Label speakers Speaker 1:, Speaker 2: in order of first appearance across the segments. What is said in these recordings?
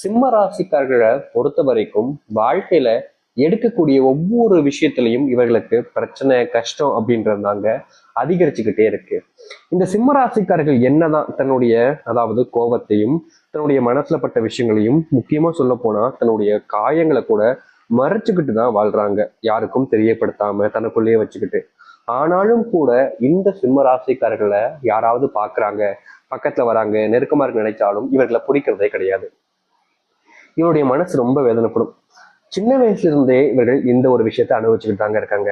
Speaker 1: சிம்ம ராசிக்காரர்களை பொறுத்த வரைக்கும் வாழ்க்கையில எடுக்கக்கூடிய ஒவ்வொரு விஷயத்திலையும் இவர்களுக்கு பிரச்சனை கஷ்டம் அப்படின்றதாங்க அதிகரிச்சுக்கிட்டே இருக்கு. இந்த சிம்ம ராசிக்காரர்கள் என்னதான் தன்னுடைய அதாவது கோபத்தையும் தன்னுடைய மனசுல பட்ட விஷயங்களையும் முக்கியமா சொல்ல போனா தன்னுடைய காயங்களை கூட மறைச்சுக்கிட்டு தான் வாழ்றாங்க. யாருக்கும் தெரியப்படுத்தாம தனக்குள்ளேயே வச்சுக்கிட்டு. ஆனாலும் கூட இந்த சிம்ம ராசிக்காரர்களை யாராவது பாக்குறாங்க பக்கத்துல வராங்க நெருக்கமா இருக்க நினைச்சாலும் இவர்களை பிடிக்கிறதே கிடையாது. இவருடைய மனசு ரொம்ப வேதனைப்படும். சின்ன வயசுல இருந்தே இவர்கள் இந்த ஒரு விஷயத்தை அனுபவிச்சுக்கிட்டு தாங்க இருக்காங்க.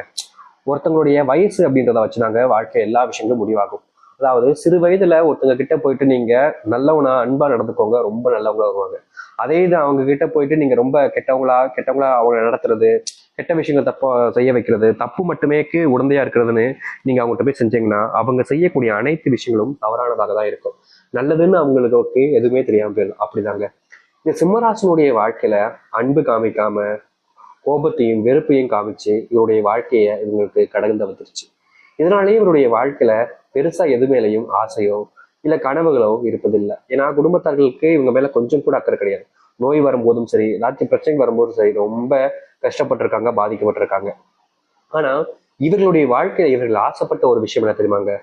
Speaker 1: ஒருத்தவங்களுடைய வயசு அப்படின்றத வச்சுனாங்க வாழ்க்கை எல்லா விஷயங்களும் முடிவாகும். அதாவது சிறு வயதுல ஒருத்தங்க கிட்ட போயிட்டு நீங்க நல்லவனா அன்பா நடந்துக்கோங்க ரொம்ப நல்லவங்களா வருவாங்க. அதே இது அவங்க கிட்ட போயிட்டு நீங்க ரொம்ப கெட்டவங்களா கெட்டவங்களா அவங்க நடத்துறது கெட்ட விஷயங்கள் தப்பா செய்ய வைக்கிறது தப்பு மட்டுமேக்கு உடந்தையா இருக்கிறதுன்னு நீங்க அவங்ககிட்ட போய் செஞ்சீங்கன்னா அவங்க செய்யக்கூடிய அனைத்து விஷயங்களும் தவறானதாக தான் இருக்கும். நல்லதுன்னு அவங்களுக்கு எதுவுமே தெரியாம போயிடும் அப்படிதாங்க. இந்த சிம்மராசனுடைய வாழ்க்கையில அன்பு காமிக்காம கோபத்தையும் வெறுப்பையும் காமிச்சு இவருடைய வாழ்க்கையை இவங்களுக்கு கடந்து வந்துருச்சு. இதனாலேயே இவருடைய வாழ்க்கையில பெருசா எது மேலையும் ஆசையோ இல்ல கனவுகளோ இருப்பதில்லை. ஏன்னா குடும்பத்தார்களுக்கு இவங்க மேல கொஞ்சம் கூட அக்கறை கிடையாது. நோய் வரும்போதும் சரி ஏதாச்சும் பிரச்சனை வரும்போதும் சரி ரொம்ப கஷ்டப்பட்டிருக்காங்க பாதிக்கப்பட்டிருக்காங்க. ஆனா இவர்களுடைய வாழ்க்கையில இவர்கள் ஆசைப்பட்ட ஒரு விஷயம் என்ன தெரியுமாங்க?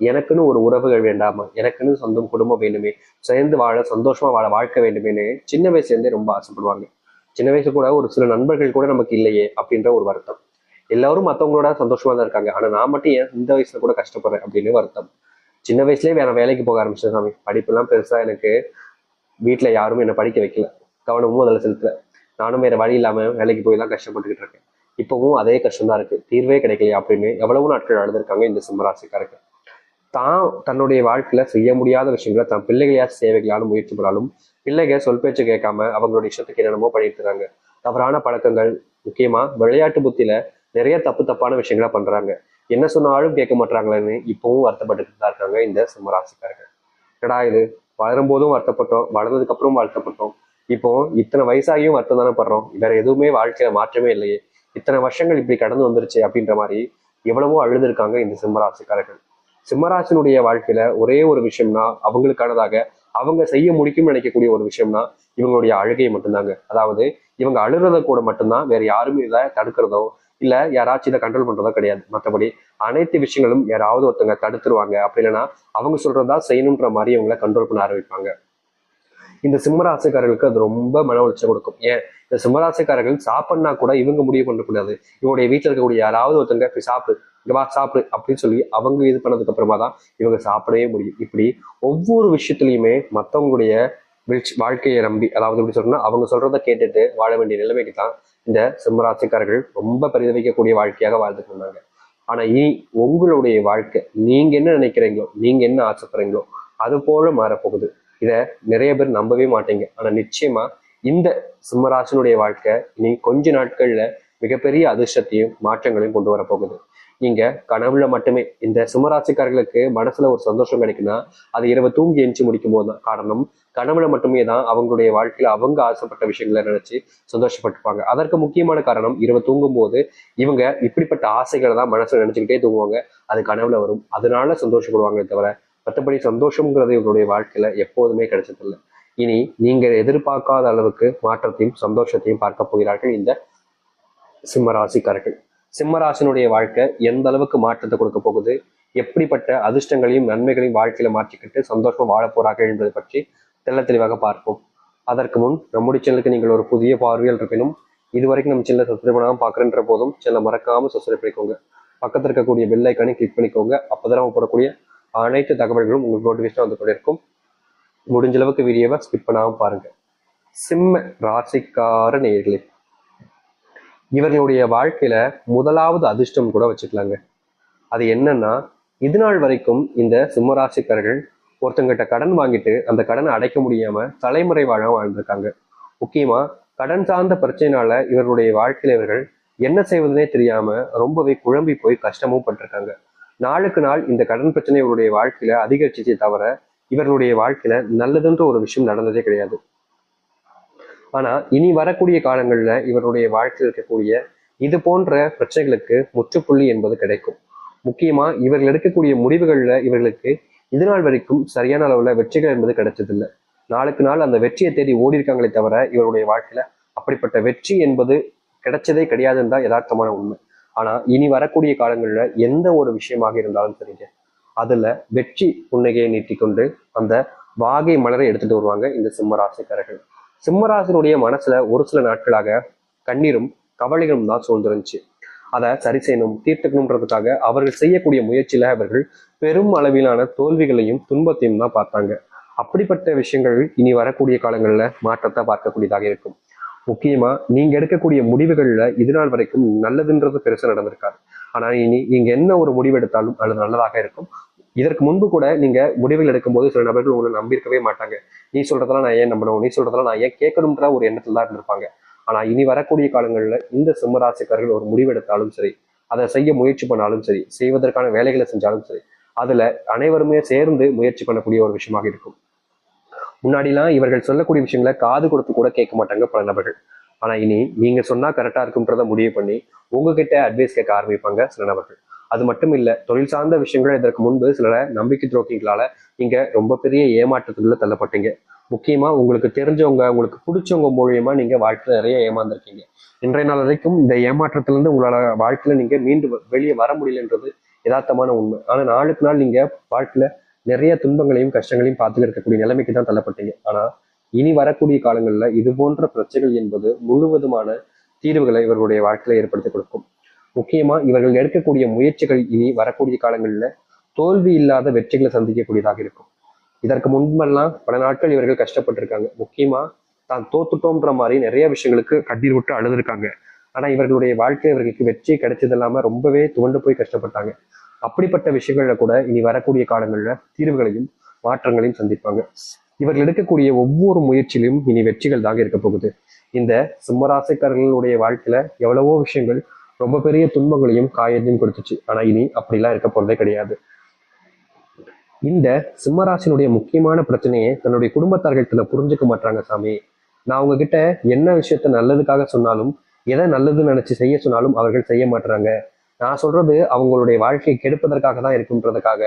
Speaker 1: எனக்குன்னு ஒரு உறவுகள் வேண்டாமா? எனக்குன்னு சொந்தம் குடும்பம் வேண்டுமே? சேர்ந்து வாழ சந்தோஷமா வாழ வாழ்க்கை வேண்டுமேன்னு சின்ன வயசுலேருந்தே ரொம்ப ஆசைப்படுவாங்க. சின்ன வயசு கூட ஒரு சில நண்பர்கள் கூட நமக்கு இல்லையே அப்படின்ற ஒரு வருத்தம். எல்லாரும் மற்றவங்களோட சந்தோஷமா தான் இருக்காங்க. ஆனா நான் மட்டும் ஏன் இந்த வயசுல கூட கஷ்டப்படுறேன் அப்படின்னு வருத்தம். சின்ன வயசுலயே வேற வேலைக்கு போக ஆரம்பிச்சேன் சாமி. படிப்புலாம் பெருசா எனக்கு வீட்டுல யாரும் என்னை படிக்க வைக்கல. கவனமும் அதில் செலுத்தல. நானும் வேற வழி இல்லாம வேலைக்கு போய் தான் கஷ்டப்பட்டுக்கிட்டு இருக்கேன். இப்பவும் அதே கஷ்டம் தான் இருக்கு. தீர்வே கிடைக்கலையா அப்படின்னு எவ்வளவு நாட்கள் அழுதுருக்காங்க இந்த சிம்மராசிக்காரர்கள் தான் தன்னுடைய வாழ்க்கையில செய்ய முடியாத விஷயங்களை தன் பிள்ளைகளையா சேவைகளாலும் முயற்சி பண்ணாலும் பிள்ளைங்க சொல் பேச்சு கேட்காம அவங்களுடைய இஷ்டத்துக்கு என்னென்னமோ பண்ணிட்டு இருக்காங்க. தவறான பழக்கங்கள் முக்கியமா விளையாட்டு புத்தியில நிறைய தப்பு தப்பான விஷயங்களை பண்றாங்க. என்ன சொன்னாலும் கேட்க மாட்டாங்களேன்னு இப்பவும் வருத்தப்பட்டுட்டு தான் இருக்காங்க இந்த சிம்மராசிக்காரர்கள் என்னடா இது? வளரும் போதும் வருத்தப்பட்டோம் வளர்ந்ததுக்கு அப்புறம் வருத்தப்பட்டோம். இப்போ இத்தனை வயசாகியும் வருத்தம் தானே படுறோம். வேற எதுவுமே வாழ்க்கையில மாற்றமே இல்லையே. இத்தனை வருஷங்கள் இப்படி கடந்து வந்துருச்சு அப்படின்ற மாதிரி எவ்வளவோ அழுதுருக்காங்க இந்த சிம்மராசிக்காரர்கள் சிம்மராசினுடைய வாழ்க்கையில ஒரே ஒரு விஷயம்னா அவங்களுக்கானதாக அவங்க செய்ய முடிக்கும்னு நினைக்கக்கூடிய ஒரு விஷயம்னா இவங்களுடைய அழுகை மட்டும்தாங்க. அதாவது இவங்க அழுறத கூட மட்டும்தான் வேற யாருமே இதை தடுக்கிறதோ இல்ல யாராச்சும் இதை கண்ட்ரோல் பண்றதோ கிடையாது. மற்றபடி அனைத்து விஷயங்களும் யாராவது ஒருத்தங்க தடுத்துருவாங்க. அப்படி இல்லைன்னா அவங்க சொல்றதா செய்யணுன்ற மாதிரி இவங்களை கண்ட்ரோல் பண்ண ஆரம்பிப்பாங்க. இந்த சிம்மராசிக்காரர்களுக்கு அது ரொம்ப மன உளைச்சல் கொடுக்கும். ஏன்? இந்த சிம்மராசிக்காரர்கள் சாப்பிட்னா கூட இவங்க முடிவு பண்ணக்கூடாது. இவங்களுடைய வீட்டில் இருக்கக்கூடிய யாராவது ஒருத்தங்க போய் சாப்பிடு. இங்க வா சாப்பிடு. அப்படின்னு சொல்லி அவங்க இது பண்ணதுக்கு அப்புறமா தான் இவங்க சாப்பிடவே முடியும். இப்படி ஒவ்வொரு விஷயத்துலையுமே மற்றவங்களுடைய வாழ்க்கையை நம்பி அதாவது எப்படி சொல்றோம்னா அவங்க சொல்றதை கேட்டுட்டு வாழ வேண்டிய நிலைமைக்கு தான் இந்த சிம்மராசிக்காரர்கள் ரொம்ப பரிதவிக்கக்கூடிய வாழ்க்கையாக வாழ்ந்துட்டு இருந்தாங்க ஆனா இனி உங்களுடைய வாழ்க்கை நீங்க என்ன நினைக்கிறீங்களோ நீங்க என்ன ஆசைப்படுறீங்களோ அது போல மாறப்போகுது. இதை நிறைய பேர் நம்பவே மாட்டீங்க. ஆனால் நிச்சயமா இந்த சிம்மராசனுடைய வாழ்க்கை இனி கொஞ்ச நாட்கள்ல மிகப்பெரிய அதிர்ஷ்டத்தையும் மாற்றங்களையும் கொண்டு வரப்போகுது நீங்க கனவுல மட்டுமே இந்த சிம்மராசிக்காரர்களுக்கு மனசுல ஒரு சந்தோஷம் கிடைக்குன்னா அது இரவு தூங்கி எஞ்சி முடிக்கும் போது தான் காரணம். கனவுல மட்டுமே தான் அவங்களுடைய வாழ்க்கையில அவங்க ஆசைப்பட்ட விஷயங்களை நினைச்சு சந்தோஷப்பட்டுப்பாங்க அதற்கு முக்கியமான காரணம் இரவு தூங்கும் போது இவங்க இப்படிப்பட்ட ஆசைகளை தான் மனசுல நினைச்சுக்கிட்டே தூங்குவாங்க. அது கனவுல வரும். அதனால சந்தோஷப்படுவாங்களே தவிர மற்றபடி சந்தோஷம்ங்கிறது இவருடைய வாழ்க்கையில எப்போதுமே கிடைச்சதில்லை. இனி நீங்கள் எதிர்பார்க்காத அளவுக்கு மாற்றத்தையும் சந்தோஷத்தையும் பார்க்க போகிறார்கள் இந்த சிம்மராசிக்காரர்கள். சிம்மராசினுடைய வாழ்க்கை எந்த அளவுக்கு மாற்றத்தை கொடுக்க போகுது? எப்படிப்பட்ட அதிர்ஷ்டங்களையும் நன்மைகளையும் வாழ்க்கையில மாற்றிக்கிட்டு சந்தோஷமா வாழ போறார்கள் என்பதை பற்றி தெள்ள தெளிவாக பார்ப்போம். அதற்கு முன் நம்முடைய சேனலுக்கு நீங்கள் ஒரு புதிய பார்வையில் இருப்பினும் இதுவரைக்கும் நம்ம சேனலை சப்ஸ்கிரைப் பண்ணாமல் பார்க்குறன்ற போதும் சேனலை மறக்காமல் சப்ஸ்கிரைப் பண்ணிக்கோங்க. பக்கத்தில் இருக்கக்கூடிய பெல் ஐக்கானையும் கிளிக் பண்ணிக்கோங்க. அப்போதான் நம்ம போடக்கூடிய அனைத்து தகவல்களும் உங்களுக்கு நோட்டிஃபிகேஷன் வந்து கொண்டிருக்கும். முடிஞ்ச அளவுக்கு வீடியோவை ஸ்கிப் பண்ணாமல் பாருங்க. சிம்ம ராசிக்கார நேயர்களே இவர்களுடைய வாழ்க்கையில முதலாவது அதிர்ஷ்டம் கூட வச்சுக்கலாங்க. அது என்னன்னா இது நாள் வரைக்கும் இந்த சிம்மராசிக்காரர்கள் ஒருத்தங்கிட்ட கடன் வாங்கிட்டு அந்த கடனை அடைக்க முடியாம தலைமுறை வாழ வாழ்ந்திருக்காங்க. முக்கியமா கடன் சார்ந்த பிரச்சனைனால இவர்களுடைய வாழ்க்கையில இவர்கள் என்ன செய்வதுனே தெரியாம ரொம்பவே குழம்பி போய் கஷ்டமும் பட்டிருக்காங்க. நாளுக்கு நாள் இந்த கடன் பிரச்சனை இவருடைய வாழ்க்கையில அதிகரிச்சிச்சே தவிர இவர்களுடைய வாழ்க்கையில நல்லதுன்ற ஒரு விஷயம் நடந்ததே கிடையாது. ஆனா இனி வரக்கூடிய காலங்கள்ல இவருடைய வாழ்க்கையில் இருக்கக்கூடிய இது போன்ற பிரச்சனைகளுக்கு முற்றுப்புள்ளி என்பது கிடைக்கும். முக்கியமா இவர்கள் எடுக்கக்கூடிய முடிவுகள்ல இவர்களுக்கு இது நாள் வரைக்கும் சரியான அளவுல வெற்றிகள் என்பது கிடைச்சதில்லை. நாளுக்கு நாள் அந்த வெற்றியை தேடி ஓடி இருக்காங்களே தவிர இவருடைய வாழ்க்கையில அப்படிப்பட்ட வெற்றி என்பது கிடைச்சதே கிடையாதுன்னு தான் யதார்த்தமான உண்மை. ஆனா இனி வரக்கூடிய காலங்களில் எந்த ஒரு விஷயமாக இருந்தாலும் சரிங்க. அதுல வெற்றி புன்னகையை நீட்டிக்கொண்டு அந்த வாகை மலரை எடுத்துட்டு வருவாங்க இந்த சிம்மராசிக்காரர்கள். சிம்மராசினுடைய மனசுல ஒரு சில நாட்களாக கண்ணீரும் கவலைகளும் தான் சூழ்ந்துருந்துச்சு. அதை சரி செய்யணும் தீர்த்துக்கணுன்றதுக்காக அவர்கள் செய்யக்கூடிய முயற்சியில அவர்கள் பெரும் அளவிலான தோல்விகளையும் துன்பத்தையும் தான் பார்த்தாங்க. அப்படிப்பட்ட விஷயங்கள் இனி வரக்கூடிய காலங்களில் மாற்றத்தை பார்க்கக்கூடியதாக இருக்கும். முக்கியமா நீங்க எடுக்கக்கூடிய முடிவுகள்ல இது நாள் வரைக்கும் நல்லதுன்றது பெருசா நடந்திருக்காது. ஆனா இனி நீங்க என்ன ஒரு முடிவு எடுத்தாலும் அது நல்லதாக இருக்கும். இதற்கு முன்பு கூட நீங்க முடிவுகள் எடுக்கும்போது சில நபர்கள் உங்களை நம்பியிருக்கவே மாட்டாங்க. நீ சொல்றதெல்லாம் நான் ஏன் நம்பணும்? நீ சொல்றதெல்லாம் நான் ஏன் கேட்கணும்ன்ற ஒரு எண்ணத்துல தான் இருந்திருப்பாங்க. ஆனா இனி வரக்கூடிய காலங்களில் இந்த சிம்மராசிக்காரர்கள் ஒரு முடிவெடுத்தாலும் சரி அதை செய்ய முயற்சி பண்ணாலும் சரி செய்வதற்கான வேலைகளை செஞ்சாலும் சரி அதுல அனைவருமே சேர்ந்து முயற்சி பண்ணக்கூடிய ஒரு விஷயமாக இருக்கும். முன்னாடிலாம் இவர்கள் சொல்லக்கூடிய விஷயங்களை காது கொடுத்து கூட கேட்க மாட்டாங்க பல நபர்கள். ஆனா இனி நீங்க சொன்னா கரெக்டா இருக்கும்ன்றத முடிவு பண்ணி உங்ககிட்ட அட்வைஸ் கேட்க ஆரம்பிப்பாங்க சில நபர்கள். அது மட்டும் இல்ல தொழில் சார்ந்த விஷயங்கள் இதற்கு முன்பு சில நம்பிக்கை துரோகிகளால நீங்க ரொம்ப பெரிய ஏமாற்றத்துக்குள்ள தள்ளப்பட்டீங்க. முக்கியமா உங்களுக்கு தெரிஞ்சவங்க உங்களுக்கு பிடிச்சவங்க மூலியமா நீங்க வாழ்க்கையில நிறைய ஏமாந்துருக்கீங்க. இன்றைய நாள் வரைக்கும் இந்த ஏமாற்றத்திலிருந்து உங்களால வாழ்க்கையில நீங்க மீண்டும் வெளியே வர முடியலன்றது யதார்த்தமான உண்மை. ஆனா நாளுக்கு நாள் நீங்க வாழ்க்கையில நிறைய துன்பங்களையும் கஷ்டங்களையும் பார்த்துக்கிட்டு இருக்கக்கூடிய நிலைமைக்கு தான் தள்ளப்பட்டீங்க. ஆனா இனி வரக்கூடிய காலங்கள்ல இது போன்ற பிரச்சனைகள் என்பது முழுவதுமான தீர்வுகளை இவர்களுடைய வாழ்க்கையில ஏற்படுத்தி கொடுக்கும். முக்கியமா இவர்கள் எடுக்கக்கூடிய முயற்சிகள் இனி வரக்கூடிய காலங்களில் தோல்வி இல்லாத வெற்றிகளை சந்திக்கக்கூடியதாக இருக்கும். இதற்கு முன்பெல்லாம் பல நாட்கள் இவர்கள் கஷ்டப்பட்டிருக்காங்க. முக்கியமா தான் தோத்துட்டோம்ன்ற மாதிரி நிறைய விஷயங்களுக்கு கண்ணீர் விட்டு அழுதுருக்காங்க. ஆனா இவர்களுடைய வாழ்க்கை இவர்களுக்கு வெற்றி கிடைச்சது இல்லாம ரொம்பவே துவண்டு போய் கஷ்டப்பட்டாங்க. அப்படிப்பட்ட விஷயங்கள்ல கூட இனி வரக்கூடிய காலங்களில் தீர்வுகளையும் மாற்றங்களையும் சந்திப்பாங்க. இவர்கள் எடுக்கக்கூடிய ஒவ்வொரு முயற்சியிலும் இனி வெற்றிகள் தாங்க இருக்க போகுது. இந்த சிம்மராசிக்காரர்களுடைய வாழ்க்கையில எவ்வளவோ விஷயங்கள் ரொம்ப பெரிய துன்பங்களையும் காயத்தையும் கொடுத்துச்சு. ஆனா இனி அப்படிலாம் இருக்க போறதே கிடையாது. இந்த சிம்மராசினுடைய முக்கியமான பிரச்சனையை தன்னுடைய குடும்பத்தார்கள் புரிஞ்சுக்க மாட்டாங்க சாமி. நான் உங்ககிட்ட என்ன விஷயத்த நல்லதுக்காக சொன்னாலும் எதை நல்லதுன்னு நினைச்சு செய்ய சொன்னாலும் அவர்கள் செய்ய மாட்டாங்க நான் சொல்றது அவங்களுடைய வாழ்க்கையை கெடுப்பதற்காக தான் இருக்குன்றதுக்காக.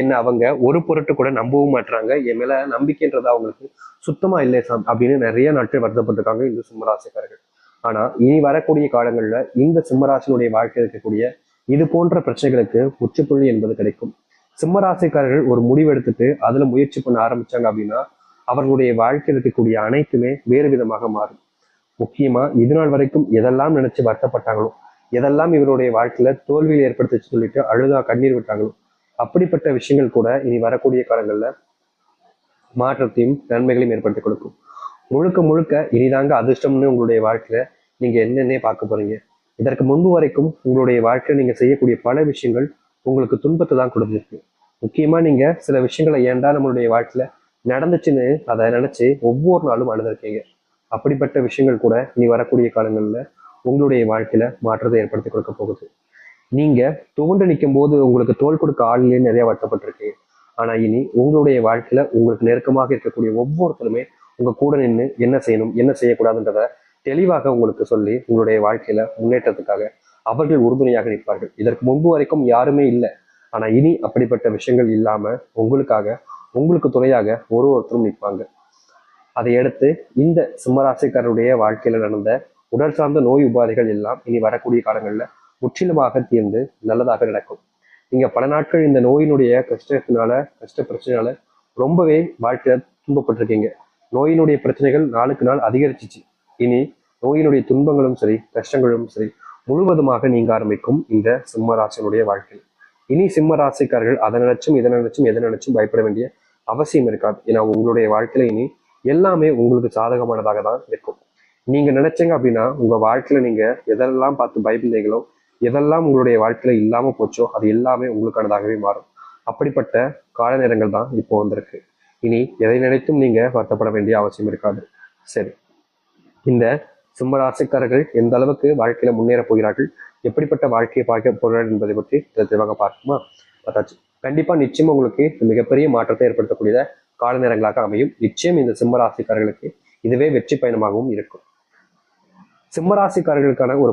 Speaker 1: என்ன அவங்க ஒரு பொருட்டு கூட நம்பவும் மாட்டுறாங்க என் மேல நம்பிக்கைன்றது அவங்களுக்கு சுத்தமா இல்லை சாம் அப்படின்னு நிறைய நாட்கள் வருத்தப்பட்டிருக்காங்க இந்த சிம்மராசிக்காரர்கள். ஆனா இனி வரக்கூடிய காலங்கள்ல இந்த சிம்மராசினுடைய வாழ்க்கையில் இருக்கக்கூடிய இது போன்ற பிரச்சனைகளுக்கு முற்றுப்புள்ளி என்பது கிடைக்கும். சிம்மராசிக்காரர்கள் ஒரு முடிவு எடுத்துட்டு அதுல முயற்சி பண்ண ஆரம்பிச்சாங்க அப்படின்னா அவர்களுடைய வாழ்க்கையில் இருக்கக்கூடிய அனைத்துமே வேறு விதமாக மாறும். முக்கியமா இது நாள் வரைக்கும் எதெல்லாம் நினைச்சு வருத்தப்பட்டாங்களோ எதெல்லாம் இவருடைய வாழ்க்கையில தோல்வியை ஏற்படுத்துச்சு சொல்லிட்டு அழுதா கண்ணீர் விட்டாங்களோ அப்படிப்பட்ட விஷயங்கள் கூட இனி வரக்கூடிய காலங்களில் மாற்றத்தையும் நன்மைகளையும் ஏற்படுத்தி கொடுக்கும். முழுக்க முழுக்க இனிதாங்க அதிர்ஷ்டம்னு உங்களுடைய வாழ்க்கையில நீங்க என்னென்னே பார்க்க போறீங்க. இதற்கு முன்பு வரைக்கும் உங்களுடைய வாழ்க்கையில நீங்க செய்யக்கூடிய பல விஷயங்கள் உங்களுக்கு துன்பத்தை தான் கொடுத்துருக்கு. முக்கியமா நீங்க சில விஷயங்களை ஏன்டா நம்மளுடைய வாழ்க்கையில நடந்துச்சுன்னு அதை நினைச்சு ஒவ்வொரு நாளும் அழுதுருக்கீங்க. அப்படிப்பட்ட விஷயங்கள் கூட இனி வரக்கூடிய காலங்களில் உங்களுடைய வாழ்க்கையில மாற்றத்தை ஏற்படுத்தி கொடுக்க போகுது. நீங்க துவண்டு நிற்கும் போது உங்களுக்கு தோல் கொடுக்க ஆள்லயே நிறைய வருத்தப்பட்டிருக்கீங்க ஆனா இனி உங்களுடைய வாழ்க்கையில உங்களுக்கு நெருக்கமாக இருக்கக்கூடிய ஒவ்வொருத்தருமே உங்க கூட நின்று என்ன செய்யணும் என்ன செய்யக்கூடாதுன்றத தெளிவாக உங்களுக்கு சொல்லி உங்களுடைய வாழ்க்கையில முன்னேற்றத்துக்காக அவர்கள் உறுதுணையாக நிற்பார்கள். இதற்கு முன்பு வரைக்கும் யாருமே இல்லை. ஆனா இனி அப்படிப்பட்ட விஷயங்கள் இல்லாம உங்களுக்காக உங்களுக்கு துணையாக ஒரு ஒருத்தரும் நிற்பாங்க. அதை அடுத்து இந்த சிம்மராசிக்காரருடைய வாழ்க்கையில நடந்த உடல் சார்ந்த நோய் உபாதைகள் எல்லாம் இனி வரக்கூடிய காலங்களில் முற்றிலுமாக தீர்ந்து நல்லதாக நடக்கும். நீங்கள் பல நாட்கள் இந்த நோயினுடைய கஷ்டத்தினால கஷ்ட பிரச்சனையால ரொம்பவே வாழ்க்கையில் துன்பப்பட்டிருக்கீங்க. நோயினுடைய பிரச்சனைகள் நாளுக்கு நாள் அதிகரிச்சிச்சு. இனி நோயினுடைய துன்பங்களும் சரி கஷ்டங்களும் சரி முழுவதுமாக நீங்க ஆரம்பிக்கும் இந்த சிம்மராசினுடைய வாழ்க்கை. இனி சிம்ம ராசிக்காரர்கள் அதை நினைச்சும் இதை நினைச்சும் எதை நினைச்சும் பயப்பட வேண்டிய அவசியம் இருக்காது. ஏன்னா உங்களுடைய வாழ்க்கையில இனி எல்லாமே உங்களுக்கு சாதகமானதாக தான் இருக்கும். நீங்கள் நினைச்சீங்க அப்படின்னா உங்கள் வாழ்க்கையில் நீங்கள் எதெல்லாம் பார்த்து பயந்தீங்களோ எதெல்லாம் உங்களுடைய வாழ்க்கையில் இல்லாமல் போச்சோ அது எல்லாமே உங்களுக்கானதாகவே மாறும். அப்படிப்பட்ட கால நேரங்கள் தான் இப்போ வந்திருக்கு. இனி எதை நினைத்தும் நீங்கள் வருத்தப்பட வேண்டிய அவசியம் இருக்காது. சரி. இந்த சிம்ம ராசிக்காரர்கள் எந்த அளவுக்கு வாழ்க்கையில முன்னேற போகிறார்கள் எப்படிப்பட்ட வாழ்க்கையை பார்க்க போகிறார்கள் என்பதை பற்றி தெளிவாக பார்க்குமா பார்த்தாச்சு. கண்டிப்பா நிச்சயம் உங்களுக்கு மிகப்பெரிய மாற்றத்தை ஏற்படுத்தக்கூடிய கால நேரங்களாக அமையும். நிச்சயம் இந்த சிம்ம ராசிக்காரர்களுக்கு இதுவே வெற்றி பயணமாகவும் இருக்கும். சிம்மராசிக்காரர்களுக்கான ஒரு